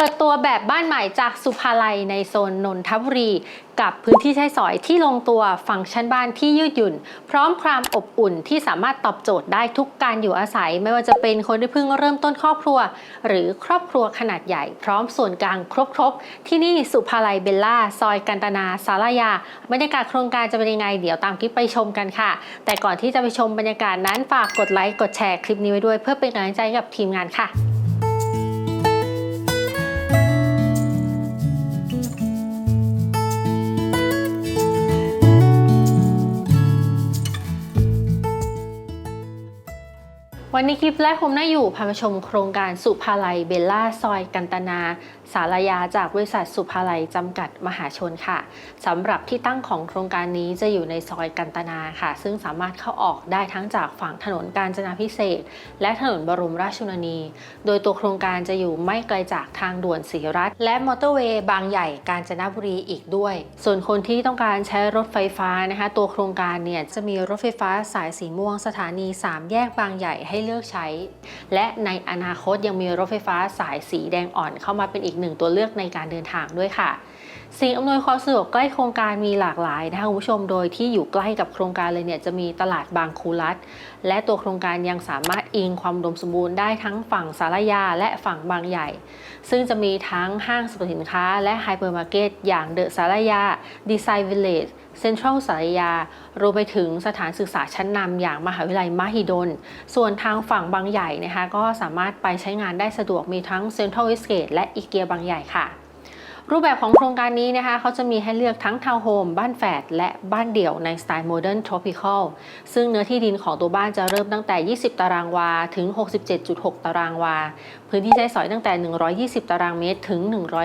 เปิดตัวแบบบ้านใหม่จากสุภาลัยในโซนนนทบุรี กับพื้นที่ใช้สอยที่ลงตัวฟังก์ชันบ้านที่ยืดหยุ่น พร้อมความอบอุ่นที่สามารถตอบโจทย์ได้ทุกการอยู่อาศัย ไม่ว่าจะเป็นคนที่เพิ่งเริ่มต้นครอบครัว หรือครอบครัวขนาดใหญ่ พร้อมส่วนกลางครบๆที่นี่สุภาลัยเบลล่า ซอยกันตนาสารยาบรรยากาศโครงการจะเป็นยังไงเดี๋ยวตามคลิปไปชมกันค่ะ แต่ก่อนที่จะไปชมบรรยากาศนั้นฝากกดไลค์กดแชร์คลิปนี้ไว้ด้วย เพื่อเป็นกำลังใจกับทีมงานค่ะ วันนี้คลิปแรกผมน่าอยู่พามาชมโครงการสุภาลัยเบลล่าซอยกันตนา สารยาจากบริษัทสุภาลัยจำกัดมหาชนค่ะสำหรับที่ตั้งของโครงการนี้จะอยู่ในซอยกันตนาค่ะ ซึ่งสามารถเข้าออกได้ทั้งจากฝั่งถนนกาญจนาพิเศษ และถนนบรมราชชนนี โดยตัวโครงการจะอยู่ไม่ไกลจากทางด่วนศรีรัฐและมอเตอร์เวย์บางใหญ่กาญจนบุรีอีกด้วย ส่วนคนที่ต้องการใช้รถไฟฟ้านะคะ ตัวโครงการเนี่ยจะมีรถไฟฟ้าสายสีม่วงสถานี 3 แยกบางใหญ่ให้เลือกใช้ และในอนาคตยังมีรถไฟฟ้าสายสีแดงอ่อนเข้ามาเป็นอีกหนึ่งตัวเลือกในการเดินทางด้วยค่ะ สิ่งอำนวยความสะดวกใกล้โครงการมีหลากหลายนะคะคุณผู้ชมโดยที่อยู่ใกล้กับโครงการเลยเนี่ยจะมีตลาดบางคูรัฐและตัวโครงการยังสามารถอิงความอุดมสมบูรณ์ได้ทั้งฝั่งสารยาและฝั่งบางใหญ่ ซึ่งจะมีทั้งห้างสรรพสินค้าและไฮเปอร์มาร์เก็ตอย่างเดอะสารยาดีไซน์วิลเลจเซ็นทรัลสารยารวมไปถึงสถานศึกษาชั้นนำอย่างมหาวิทยาลัยมหิดล ส่วนทางฝั่งบางใหญ่นะคะก็สามารถไปใช้งานได้สะดวกมีทั้งเซ็นทรัลเวสเกตและอีเกียบางใหญ่ค่ะ รูปแบบของโครงการนี้นะคะเขาจะมีให้เลือกทั้งทาวน์โฮมบ้านแฝดและบ้านเดี่ยวในสไตล์โมเดิร์นทรอปิคอลซึ่งเนื้อที่ดินของตัวบ้านจะเริ่มตั้งแต่ 20 ตารางวา ถึง 67.6 ตารางวา พื้นที่ใช้สอยตั้งแต่ 120 ตารางเมตร ถึง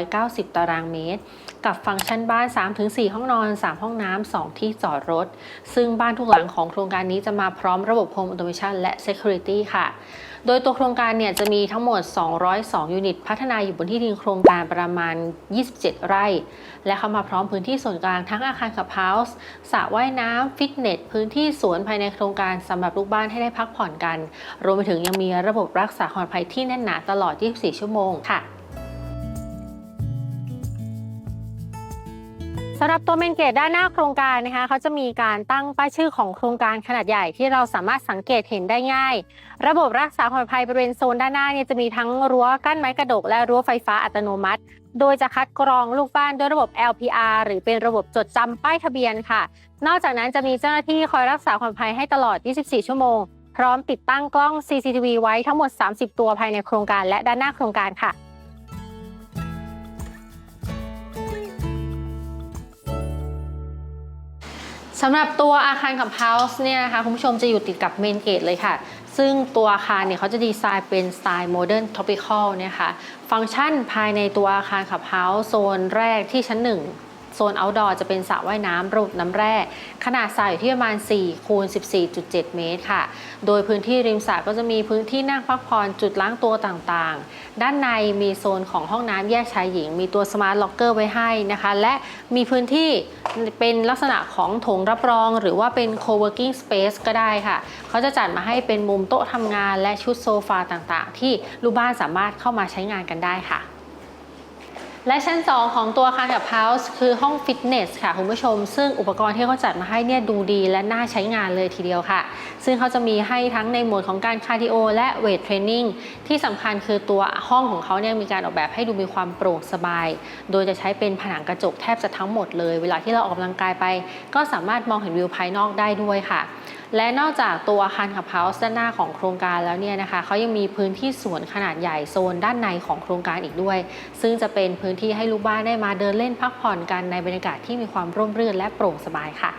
190 ตารางเมตร กับฟังก์ชันบ้าน 3-4 ห้องนอน 3 ห้องน้ำ 2 ที่จอดรถ ซึ่งบ้านทุกหลังของโครงการนี้จะมาพร้อมระบบ Home Automation และ Security ค่ะ โดยตัวโครงการเนี่ยจะมีทั้งหมด 202 ยูนิต พัฒนาอยู่บนที่ดินโครงการประมาณ 27 ไร่ และเข้ามาพร้อมพื้นที่ส่วนกลางทั้งอาคารขับเฮาส์สระว่ายน้ำฟิตเนส พื้นที่สวนภายในโครงการสำหรับลูกบ้านให้ได้พักผ่อนกัน รวมไปถึงยังมีระบบรักษาความปลอดภัยที่แน่นหนาตลอด 24 ชั่วโมงค่ะำหรับตัวเมนเกตด้านหน้าโครงการนะคะเขาจะมีการตั้งป้ายชื่อของโครงการขนาดใหญ่ที่เราสามารถสังเกตเห็นได้ง่าย ระบบรักษาความปลอดภัยบริเวณโซนด้านหน้าเนี่ยจะมีทั้งรั้วกั้นไม้กระดกและรั้วไฟฟ้าอัตโนมัติ โดยจะคัดกรองลูกบ้านด้วยระบบ LPR หรือเป็นระบบจดจำป้ายทะเบียนค่ะ นอกจากนั้นจะมีเจ้าหน้าที่คอยรักษาความปลอดภัยให้ตลอด 24 ชั่วโมง พร้อมติดตั้งกล้อง CCTV ไว้ทั้งหมด 30 ตัวภายในโครงการและด้านหน้าโครงการค่ะ สำหรับตัวอาคารขับเฮาส์เนี่ยนะคะคุณผู้ชมจะอยู่ติดกับเมนเกตเลยค่ะ ซึ่งตัวอาคารเนี่ยเขาจะดีไซน์เป็นสไตล์โมเดิร์นท o ปิคอลเนี่ยค่ะ ฟังก์ชันภายในตัวอาคารขับเฮาส์โซนแรกที่ชั้น 1 โซน outdoor จะเป็นสระว่ายน้ำระบบน้ำแร่ ขนาดสระอยู่ที่ประมาณ 4 คูณ 14.7 เมตรค่ะ โดยพื้นที่ริมสระก็จะมีพื้นที่นั่งพักผ่อนจุดล้างตัวต่างๆ ด้านในมีโซนของห้องน้ำแยกชายหญิง มีตัวสมาร์ทล็อกเกอร์ไว้ให้นะคะ และมีพื้นที่เป็นลักษณะของโถงรับรอง หรือว่าเป็น co-working space ก็ได้ค่ะ เขาจะจัดมาให้เป็นมุมโต๊ะทำงานและชุดโซฟาต่างๆ ที่ลูกบ้านสามารถเข้ามาใช้งานกันได้ค่ะ และชั้น 2 ของตัวอาคารกับเฮาส์คือห้องฟิตเนสค่ะคุณผู้ชม ซึ่งอุปกรณ์ที่เขาจัดมาให้เนี่ยดูดีและน่าใช้งานเลยทีเดียวค่ะ ซึ่งเขาจะมีให้ทั้งในโหมดของการคาร์ดิโอและเวทเทรนนิ่งที่สำคัญคือตัวห้องของเขาเนี่ยมีการออกแบบให้ดูมีความโปร่งสบาย โดยจะใช้เป็นผนังกระจกแทบจะทั้งหมดเลย เวลาที่เราออกกำลังกายไป ก็สามารถมองเห็นวิวภายนอกได้ด้วยค่ะ และนอกจากตัวอาคารขับเฮาส์ด้านหน้าของโครงการแล้วเนี่ยนะคะเขายังมีพื้นที่สวนขนาดใหญ่โซนด้านในของโครงการอีกด้วย ซึ่งจะเป็นพื้นที่ให้ลูกบ้านได้มาเดินเล่นพักผ่อนกันในบรรยากาศที่มีความร่มรื่นและโปร่งสบายค่ะ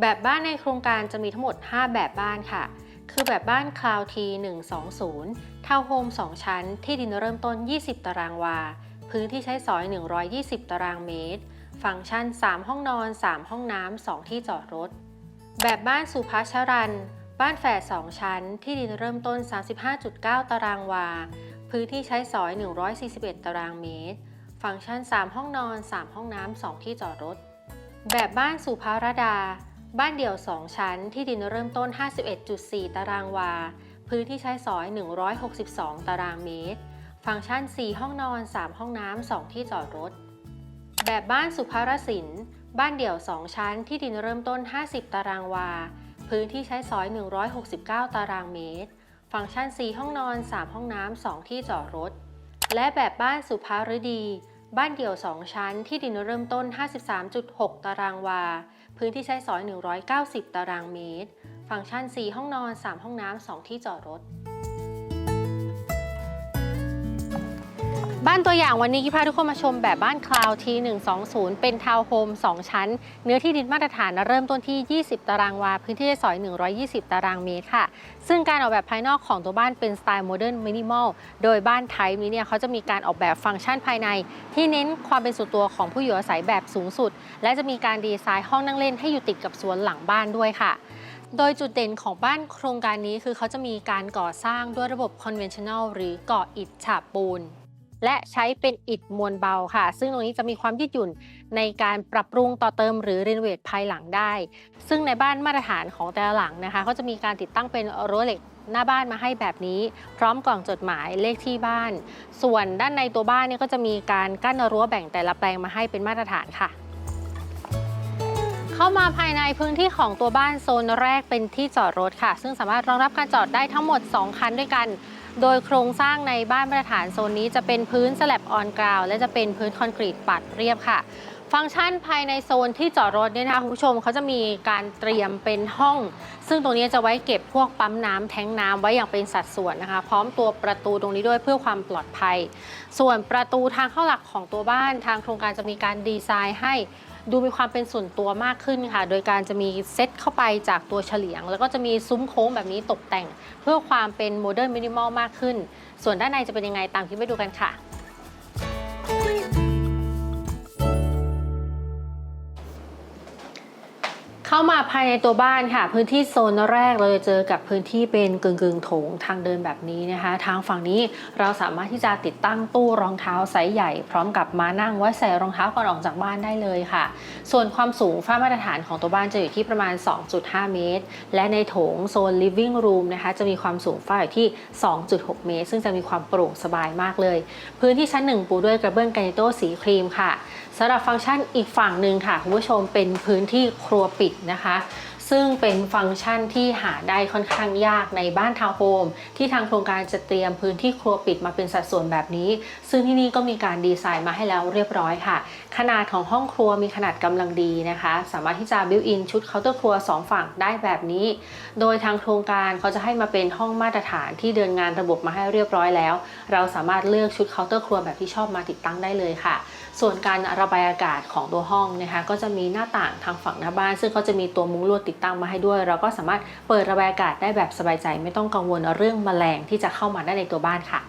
แบบบ้านในโครงการจะมีทั้งหมด 5 แบบบ้านค่ะ คือแบบบ้านคลาวที120 ทาวน์โฮม 2 ชั้น ที่ดินเริ่มต้น 20 ตารางวา พื้นที่ใช้สอย 120 ตารางเมตร ฟังก์ชัน 3 ห้องนอน 3 ห้องน้ำ 2 ที่จอดรถ แบบบ้านสุภาชรัน บ้านแฝด2 ชั้น ที่ดินเริ่มต้น 35.9 ตารางวา พื้นที่ใช้สอย 141 ตารางเมตร ฟังก์ชัน 3 ห้องนอน 3 ห้องน้ำ 2 ที่จอดรถ แบบบ้านสุภารดา บ้านเดี่ยว 2 ชั้น ที่ดินเริ่มต้น 51.4 ตารางวา พื้นที่ใช้สอย 162 ตารางเมตร ฟังก์ชัน 4 ห้องนอน 3 ห้องน้ำ 2 ที่จอดรถ แบบบ้านสุภารสิน บ้านเดี่ยว 2 ชั้น ที่ดินเริ่มต้น 50 ตารางวา พื้นที่ใช้สอย 169 ตารางเมตร ฟังก์ชัน 4 ห้องนอน 3 ห้องน้ำ 2 ที่จอดรถ และแบบบ้านสุภารดี บ้านเดี่ยว 2 ชั้น ที่ดินเริ่มต้น 53.6 ตารางวา พื้นที่ใช้สอย 190 ตารางเมตร ฟังก์ชัน 4 ห้องนอน 3 ห้องน้ำ 2 ที่จอดรถ บ้านตัวอย่างวันนี้กิพาทุกคนมาชมแบบบ้านคลาวที120 เป็นทาวน์โฮม 2 ชั้น เนื้อที่ดินมาตรฐานเริ่มต้นที่ 20 ตารางวา พื้นที่ใช้สอย 120 ตารางเมตรค่ะ ซึ่งการออกแบบภายนอกของตัวบ้านเป็นสไตล์โมเดิร์นมินิมอล โดยบ้านไทป์นี้เนี่ยเขาจะมีการออกแบบฟังก์ชันภายใน ที่เน้นความเป็นส่วนตัวของผู้อยู่อาศัยแบบสูงสุด และจะมีการดีไซน์ห้องนั่งเล่นให้อยู่ติดกับสวนหลังบ้านด้วยค่ะโดยจุดเด่นของบ้านโครงการนี้คือเขาจะมีการก่อสร้างด้วยระบบ conventional หรือก่ออิฐฉาบปูน และใช้เป็นอิฐมวลเบาค่ะ ซึ่งตรงนี้จะมีความยืดหยุ่นในการปรับปรุงต่อเติมหรือรีโนเวทภายหลังได้ ซึ่งในบ้านมาตรฐานของแต่ละหลังนะคะก็จะมีการติดตั้งเป็นรั้วเหล็กหน้าบ้านมาให้แบบนี้ พร้อมกล่องจดหมายเลขที่บ้าน ส่วนด้านในตัวบ้านเนี่ยก็จะมีการกั้นรั้วแบ่งแต่ละแปลงมาให้เป็นมาตรฐานค่ะเข้ามาภายในพื้นที่ของตัวบ้านโซนแรกเป็นที่จอดรถค่ะ ซึ่งสามารถรองรับการจอดได้ทั้งหมด 2 คันด้วยกัน โดยโครงสร้างในบ้านมาตรฐานโซนนี้จะเป็นพื้นสแลบออนกราวและจะเป็นพื้นคอนกรีตปัดเรียบค่ะ ฟังก์ชันภายในโซนที่จอดรถเนี่ยนะคะคุณผู้ชมเขาจะมีการเตรียมเป็นห้อง ซึ่งตรงนี้จะไว้เก็บพวกปั๊มน้ำแทงน้ำไว้อย่างเป็นสัดส่วนนะคะ พร้อมตัวประตูตรงนี้ด้วยเพื่อความปลอดภัย ส่วนประตูทางเข้าหลักของตัวบ้านทางโครงการจะมีการดีไซน์ให้ ดูมีความเป็นส่วนตัวมากขึ้นค่ะ โดยการจะมีเซตเข้าไปจากตัวเฉลียง แล้วก็จะมีซุ้มโค้งแบบนี้ตกแต่ง เพื่อความเป็นโมเดิร์นมินิมอลมากขึ้น ส่วนด้านในจะเป็นยังไงตามคลิปไปดูกันค่ะ เข้ามาภายในตัวบ้านค่ะ พื้นที่โซนแรกเราจะเจอกับพื้นที่เป็นกึ่งกึ่งโถงทางเดินแบบนี้นะคะ ทางฝั่งนี้เราสามารถที่จะติดตั้งตู้รองเท้าไซส์ใหญ่ พร้อมกับมานั่งไว้ใส่รองเท้าก่อนออกจากบ้านได้เลยค่ะ ส่วนความสูงฝ้ามาตรฐานของตัวบ้านจะอยู่ที่ประมาณ 2.5 เมตร และในโถงโซน living room นะคะจะมีความสูงฝ้าอยู่ที่ 2.6 เมตร ซึ่งจะมีความโปร่งสบายมากเลย พื้นที่ชั้นหนึ่งปูด้วยกระเบื้องกรนิโต้สีครีมค่ะ สำหรับฟังก์ชันอีกฝั่งหนึ่งค่ะคุณผู้ชมเป็นพื้นที่ครัวปิดนะคะ ซึ่งเป็นฟังก์ชันที่หาได้ค่อนข้างยากในบ้านทาวน์โฮมที่ทางโครงการจะเตรียมพื้นที่ครัวปิดมาเป็นสัดส่วนแบบนี้ ซึ่งที่นี่ก็มีการดีไซน์มาให้แล้วเรียบร้อยค่ะ ขนาดของห้องครัวมีขนาดกำลังดีนะคะ สามารถที่จะบิวอินชุดเคาน์เตอร์ครัวสองฝั่งได้แบบนี้ โดยทางโครงการเขาจะให้มาเป็นห้องมาตรฐานที่เดินงานระบบมาให้เรียบร้อยแล้ว เราสามารถเลือกชุดเคาน์เตอร์ครัวแบบที่ชอบมาติดตั้งได้เลยค่ะ ส่วนการระบายอากาศของตัวห้องนะคะก็จะมีหน้าต่างทางฝั่งหน้าบ้าน ซึ่งเขาจะมีตัวมุ้งลวดติดตั้งมาให้ด้วย เราก็สามารถเปิดระบายอากาศได้แบบสบายใจ ไม่ต้องกังวลเรื่องแมลงที่จะเข้ามาได้ในตัวบ้านค่ะ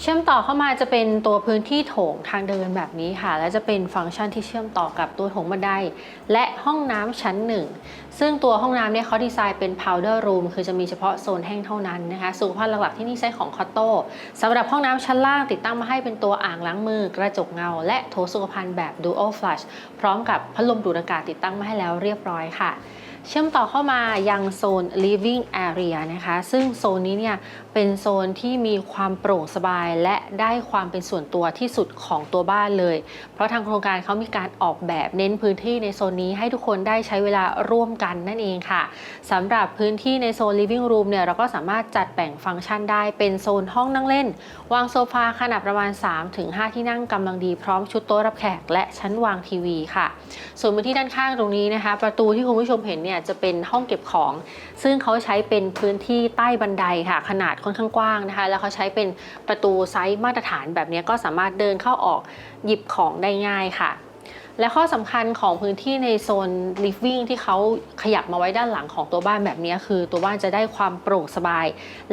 เชื่อมต่อเข้ามาจะเป็นตัวพื้นที่โถงทางเดินแบบนี้ค่ะ และจะเป็นฟังก์ชันที่เชื่อมต่อกับตัวโถงบันได และ ห้องน้ำชั้นหนึ่งซึ่งตัวห้องน้ำเนี่ยเขาดีไซน์เป็น powder room คือจะมีเฉพาะโซนแห้งเท่านั้นนะคะสุขภัณฑ์หลักๆที่นี่ใช้ของคอตโต้สำหรับห้องน้ำชั้นล่างติดตั้งมาให้เป็นตัวอ่างล้างมือกระจกเงา และโถสุขภัณฑ์แบบ dual flush พร้อมกับพัดลมดูดอากาศติดตั้งมาให้แล้วเรียบร้อยค่ะ เชื่อมต่อเข้ามายังโซน living area นะคะ ซึ่งโซนนี้เนี่ยเป็นโซนที่มีความโปร่งสบายและได้ความเป็นส่วนตัวที่สุดของตัวบ้านเลย เพราะทางโครงการเขามีการออกแบบเน้นพื้นที่ในโซนนี้ให้ทุกคนได้ใช้เวลาร่วมกันนั่นเองค่ะสำหรับพื้นที่ในโซน living room เนี่ยเราก็สามารถจัดแบ่งฟังก์ชันได้เป็นโซนห้องนั่งเล่น วางโซฟาขนาดประมาณ 3-5 ที่นั่งกำลังดีพร้อมชุดโต๊ะรับแขกและชั้นวางทีวีค่ะ ส่วนพื้นที่ด้านข้างตรงนี้นะคะ ประตูที่คุณผู้ชมเห็นเนี่ยจะเป็นห้องเก็บของ ซึ่งเขาใช้เป็นพื้นที่ใต้บันไดค่ะ ขนาดค่อนข้างกว้างนะคะ แล้วเขาใช้เป็นประตูไซส์มาตรฐานแบบนี้ก็สามารถเดินเข้าออกหยิบของได้ง่ายค่ะ และข้อสำคัญของพื้นที่ในโซน living ที่เขาขยับมาไว้ด้านหลังของตัวบ้านแบบนี้คือ ตัวบ้านจะได้ความโปร่งสบาย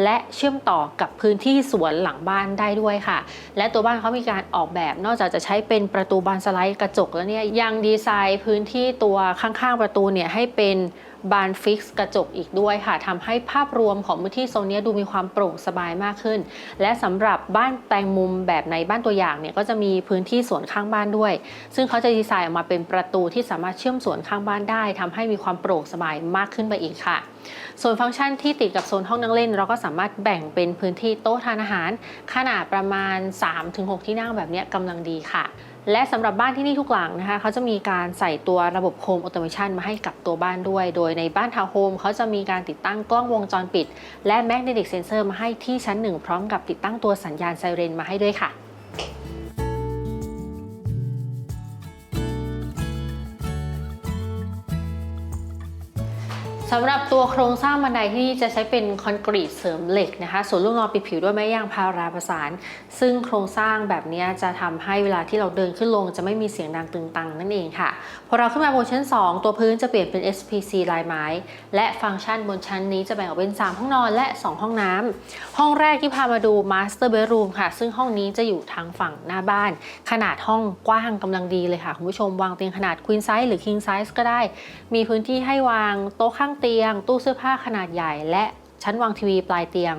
และเชื่อมต่อกับพื้นที่สวนหลังบ้านได้ด้วยค่ะ และตัวบ้านเขามีการออกแบบนอกจากจะใช้เป็นประตูบานสไลด์กระจกแล้วเนี่ยยังดีไซน์พื้นที่ตัวข้างๆประตูเนี่ยให้เป็น บานฟิกซ์กระจกอีกด้วยค่ะทำให้ภาพรวมของพื้นที่โซนนี้ดูมีความโปร่งสบายมากขึ้น และสำหรับบ้านแปลงมุมแบบในบ้านตัวอย่างเนี่ยก็จะมีพื้นที่สวนข้างบ้านด้วย ซึ่งเขาจะดีไซน์ออกมาเป็นประตูที่สามารถเชื่อมสวนข้างบ้านได้ทำให้มีความโปร่งสบายมากขึ้นไปอีกค่ะ ส่วนฟังก์ชันที่ติดกับโซนห้องนั่งเล่น เราก็สามารถแบ่งเป็นพื้นที่โต๊ะทานอาหาร ขนาดประมาณ 3-6 ที่นั่งแบบนี้กำลังดีค่ะ และสำหรับบ้านที่นี่ทุกหลังนะคะเขาจะมีการใส่ตัวระบบโฮมออโตเมชันมาให้กับตัวบ้านด้วย โดยในบ้านทาวน์โฮมเขาจะมีการติดตั้งกล้องวงจรปิด และแมกเนติกเซนเซอร์มาให้ที่ชั้นหนึ่งพร้อมกับติดตั้งตัวสัญญาณไซเรนมาให้ด้วยค่ะ สำหรับตัวโครงสร้างบันไดที่จะใช้เป็นคอนกรีตเสริมเหล็กนะคะ ส่วนลูกนอนปิดผิวด้วยไม้ยางพาราประสาน ซึ่งโครงสร้างแบบนี้จะทำให้เวลาที่เราเดินขึ้นลง จะไม่มีเสียงดังตึงตังนั่นเองค่ะ พอเราขึ้นมาบนชั้น 2 ตัวพื้นจะเปลี่ยนเป็น SPC ลายไม้ และฟังก์ชันบนชั้นนี้จะแบ่งออกเป็น 3 ห้องนอนและ 2 ห้องน้ำห้องแรกที่พามาดู Master Bedroom ค่ะ ซึ่งห้องนี้จะอยู่ทางฝั่งหน้าบ้าน ขนาดห้องกว้างกำลังดีเลยค่ะคุณผู้ชมวางเตียงขนาด Queen Size หรือ King Size ก็ได้ มีพื้นที่ให้วางโต๊ะข้างเตียง ตู้เสื้อผ้าขนาดใหญ่ และชั้นวางทีวีปลายเตียง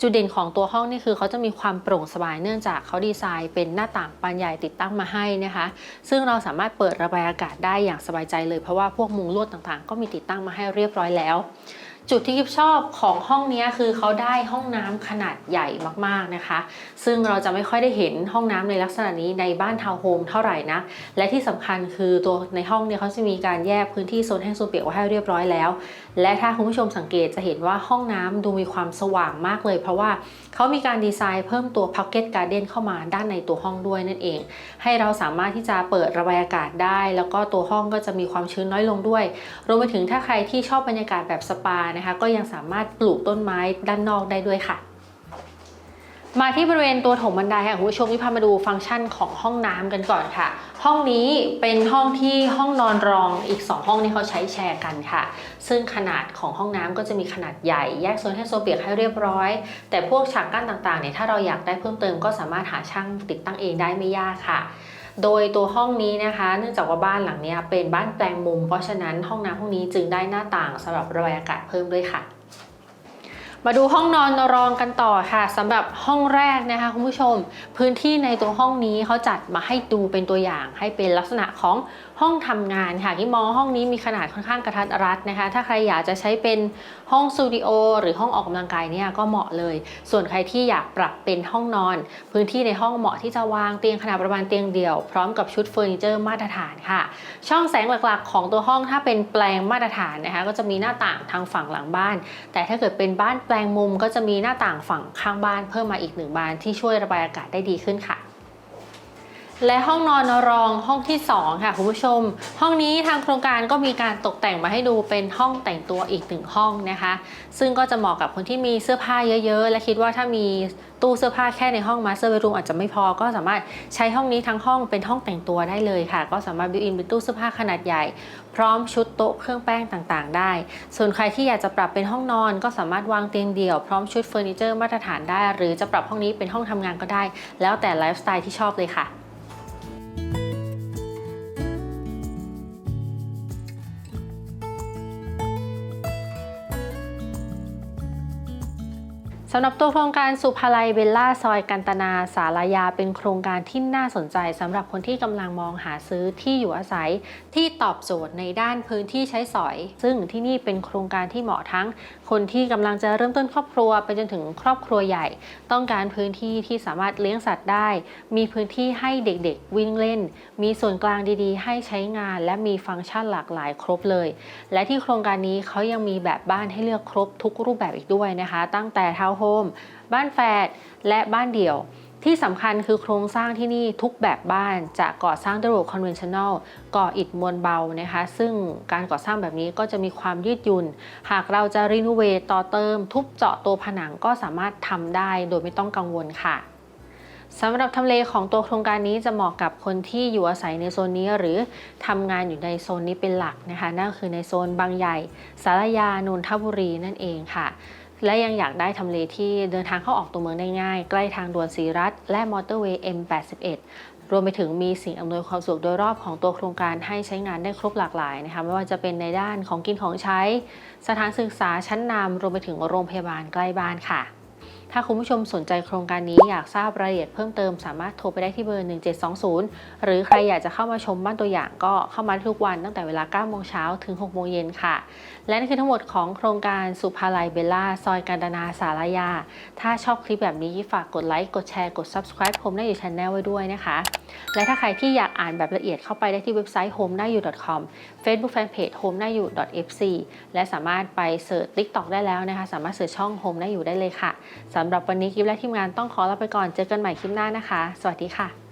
จุดเด่นของตัวห้องนี่คือเขาจะมีความโปร่งสบายเนื่องจากเขาดีไซน์เป็นหน้าต่างปานใหญ่ติดตั้งมาให้นะคะ ซึ่งเราสามารถเปิดระบายอากาศได้อย่างสบายใจเลยเพราะว่าพวกมุงลวดต่างๆ ก็มีติดตั้งมาให้เรียบร้อยแล้ว จุดที่กิฟชอบของห้องนี้คือเขาได้ห้องน้ำขนาดใหญ่มากๆนะคะ ซึ่งเราจะไม่ค่อยได้เห็นห้องน้ำในลักษณะนี้ในบ้านทาวน์โฮมเท่าไหร่นะ และที่สำคัญคือตัวในห้องเนี่ยเขาจะมีการแยกพื้นที่โซนแห้งโซนเปียกไว้ให้เรียบร้อยแล้วและถ้าคุณผู้ชมสังเกตจะเห็นว่าห้องน้ำดูมีความสว่างมากเลย เพราะว่าเขามีการดีไซน์เพิ่มตัว Pocket Garden เข้ามาด้านในตัวห้องด้วยนั่นเอง ให้เราสามารถที่จะเปิดระบายอากาศได้ แล้วก็ตัวห้องก็จะมีความชื้นน้อยลงด้วย รวมไปถึงถ้าใครที่ชอบบรรยากาศแบบสปานะคะ ก็ยังสามารถปลูกต้นไม้ด้านนอกได้ด้วยค่ะ มาที่บริเวณตัวถงบันไดค่ะคุณผู้ชมที่พามาดูฟังก์ชันของห้องน้ำกันก่อนค่ะ ห้องนี้เป็นห้องที่ห้องนอนรองอีก 2 ห้องนี้เขาใช้แชร์กันค่ะ ซึ่งขนาดของห้องน้ำก็จะมีขนาดใหญ่แยกโซนให้โซนเปียกให้เรียบร้อย แต่พวกฉากกั้นต่างๆเนี่ยถ้าเราอยากได้เพิ่มเติมก็สามารถหาช่างติดตั้งเองได้ไม่ยากค่ะโดยตัวห้องนี้นะคะ เนื่องจากว่าบ้านหลังนี้เป็นบ้านแปลงมุม เพราะฉะนั้นห้องน้ำห้องนี้จึงได้หน้าต่างสำหรับระบายอากาศเพิ่มด้วยค่ะ มาดูห้องนอนรองกันต่อค่ะสำหรับห้องแรกนะคะคุณผู้ชม พื้นที่ในตัวห้องนี้เขาจัดมาให้ดูเป็นตัวอย่างให้เป็นลักษณะของ ห้องทำงานค่ะที่มองห้องนี้มีขนาดค่อนข้างกระทัดรัดนะคะ ถ้าใครอยากจะใช้เป็นห้องสตูดิโอหรือห้องออกกำลังกายเนี่ยก็เหมาะเลย ส่วนใครที่อยากปรับเป็นห้องนอน พื้นที่ในห้องเหมาะที่จะวางเตียงขนาดประมาณเตียงเดี่ยว พร้อมกับชุดเฟอร์นิเจอร์มาตรฐานค่ะ ช่องแสงหลักๆ ของตัวห้องถ้าเป็นแปลงมาตรฐานนะคะก็จะมีหน้าต่างทางฝั่งหลังบ้าน แต่ถ้าเกิดเป็นบ้านแปลงมุมก็จะมีหน้าต่างฝั่งข้างบ้านเพิ่มมาอีกหนึ่งบานที่ช่วยระบายอากาศได้ดีขึ้นค่ะ และห้องนอนรองห้องที่ 2 ค่ะคุณผู้ชม ห้องนี้ทางโครงการก็มีการตกแต่งมาให้ดูเป็นห้องแต่งตัวอีกหนึ่งห้องนะคะ ซึ่งก็จะเหมาะกับคนที่มีเสื้อผ้าเยอะๆ และคิดว่าถ้ามีตู้เสื้อผ้าแค่ในห้องมาสเตอร์เบดรูมอาจจะไม่พอก็สามารถใช้ห้องนี้ทั้งห้องเป็นห้องแต่งตัวได้เลยค่ะ ก็สามารถบิวอินเป็นตู้เสื้อผ้าขนาดใหญ่ พร้อมชุดโต๊ะเครื่องแป้งต่างๆ ได้ ส่วนใครที่อยากจะปรับเป็นห้องนอน ก็สามารถวางเตียงเดี่ยวพร้อมชุดเฟอร์นิเจอร์มาตรฐานได้ หรือจะปรับห้องนี้เป็นห้องทำงานก็ได้ แล้วแต่ไลฟ์สไตล์ที่ชอบเลยค่ะ สำหรับตัวโครงการสุภาลัยเบลล่าซอยกันตนาสารยาเป็นโครงการที่น่าสนใจสำหรับคนที่กำลังมองหาซื้อที่อยู่อาศัยที่ตอบโจทย์ในด้านพื้นที่ใช้สอย ซึ่งที่นี่เป็นโครงการที่เหมาะทั้ง คนที่กำลังจะเริ่มต้นครอบครัวไปจนถึงครอบครัวใหญ่ ต้องการพื้นที่ที่สามารถเลี้ยงสัตว์ได้ มีพื้นที่ให้เด็กๆ วิ่งเล่น มีส่วนกลางดีๆ ให้ใช้งาน และมีฟังก์ชันหลากหลายครบเลย และที่โครงการนี้เขายังมีแบบบ้านให้เลือกครบทุกรูปแบบอีกด้วยนะคะ ตั้งแต่เทาโฮมบ้านแฝดและบ้านเดี่ยว ที่สำคัญคือโครงสร้างที่นี่ทุกแบบบ้านจะก่อสร้างด้วยระบบ conventional ก่ออิฐมวลเบานะคะ ซึ่งการก่อสร้างแบบนี้ก็จะมีความยืดหยุ่น หากเราจะรีโนเวทต่อเติม ทุบเจาะตัวผนังก็สามารถทำได้โดยไม่ต้องกังวลค่ะสำหรับทำเลของตัวโครงการนี้จะเหมาะกับคนที่อยู่อาศัยในโซนนี้หรือทำงานอยู่ในโซนนี้เป็นหลักนะคะนั่นคือในโซนบางใหญ่ สารยานนทบุรีนั่นเองค่ะ และยังอยากได้ทำเลที่เดินทางเข้าออกตัวเมืองได้ง่าย ใกล้ทางด่วนศรีรัตน์และมอเตอร์เวย์ M81 รวมไปถึงมีสิ่งอำนวยความสะดวกโดยรอบของตัวโครงการให้ใช้งานได้ครบหลากหลายนะคะไม่ว่าจะเป็นในด้านของกินของใช้ สถานศึกษาชั้นนำรวมไปถึงโรงพยาบาลใกล้บ้านค่ะ ถ้าคุณผู้ชมสนใจโครงการนี้อยากทราบรายละเอียดเพิ่มเติมสามารถโทรไปได้ที่เบอร์ 1720 หรือใครอยากจะเข้ามาชมบ้านตัวอย่างก็เข้ามาทุกวันตั้งแต่เวลา9โมงเช้าถึง6โมงเย็นค่ะ และนี่คือทั้งหมดของโครงการสุภาลัยเบลล่า ซอยกันดนาสารยา ถ้าชอบคลิปแบบนี้ฝากกดไลค์ กดแชร์ กด subscribe ผมได้อยู่ช anel ไว้ด้วยนะคะ และถ้าใครที่อยากอ่านแบบละเอียดเข้าไปได้ที่เว็บไซต์ home นายู .com Facebook Fanpage home นายู .fc และสามารถไปเสิร์ช TikTok ได้แล้วนะคะ สามารถเสิร์ชช่อง home นายูได้เลยค่ะสำหรับวันนี้กิฟและทีมงานต้องขอลาไปก่อน เจอกันใหม่คลิปหน้านะคะ สวัสดีค่ะ